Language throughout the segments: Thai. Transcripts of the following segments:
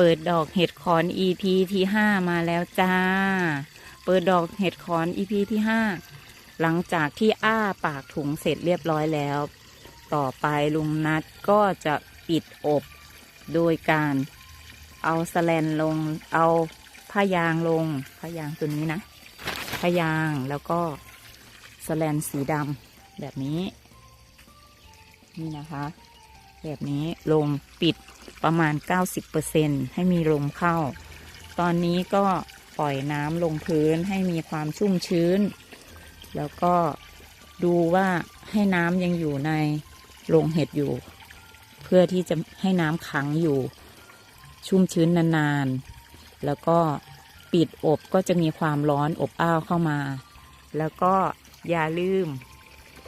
เปิดดอกเห็ดขอน EP ที่ห้ามาแล้วจ้า เปิดดอกเห็ดขอน EP ที่ห้าหลังจากที่อ้าปากถุงเสร็จเรียบร้อยแล้ว ต่อไปลุงนัดก็จะปิดอบ โดยการเอาสแลนลง เอาผ้ายางลงผ้ายางตัวนี้นะผ้ายางแล้วก็สแลนสีดำแบบนี้ นี่นะคะ แบบนี้ลงปิดประมาณ 90%ให้มีลมเข้า ตอนนี้ก็ปล่อยน้ำลงพื้นให้มีความชุ่มชื้น แล้วก็ดูว่าให้น้ำยังอยู่ในโรงเห็ดอยู่ เพื่อที่จะให้น้ำขังอยู่ ชุ่มชื้นนานๆ แล้วก็ปิดอบก็จะมีความร้อนอบอ้าวเข้ามา แล้วก็อย่าลืม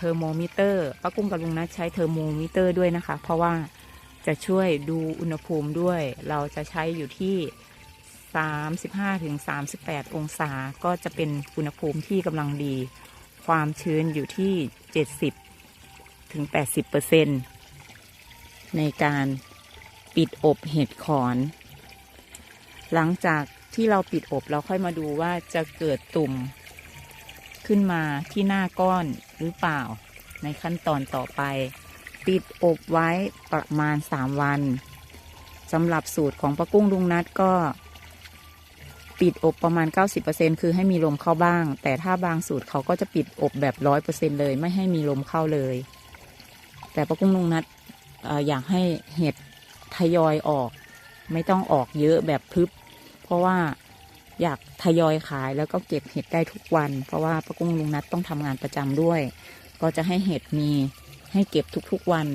เทอร์โมมิเตอร์ป้ากุ้งกับลุงนัทใช้เทอร์โมมิเตอร์ด้วยนะคะ เพราะว่าจะช่วยดูอุณหภูมิด้วย เราจะใช้อยู่ที่ 35-38 องศา ก็จะเป็นอุณหภูมิที่กำลังดี ความชื้นอยู่ที่ 70-80%ในการปิดอบเห็ดขอน หลังจากที่เราปิดอบเราค่อยมาดูว่าจะเกิดตุ่ม ขึ้นมาที่หน้าก้อนหรือเปล่า ในขั้นตอนต่อไป ปิดอบไว้ประมาณ 3 วันสำหรับสูตรของปะกุ้งลุงนัดก็ ปิดอบประมาณ 90%คือให้มีลมเข้าบ้าง แต่ถ้าบางสูตรเขาก็จะปิดอบแบบ 100%เลยไม่ให้มีลมเข้าเลย แต่ปะกุ้งลุงนัดออยากให้เห็ดทยอยออก ไม่ต้องออกเยอะแบบพึบ เพราะว่า อยากทยอยขายแล้วก็เก็บเห็ดได้ทุกวัน เพราะว่าป้ากุ้งลุงนัดต้องทำงานประจำด้วย ก็จะให้เห็ดมีให้เก็บทุกๆวัน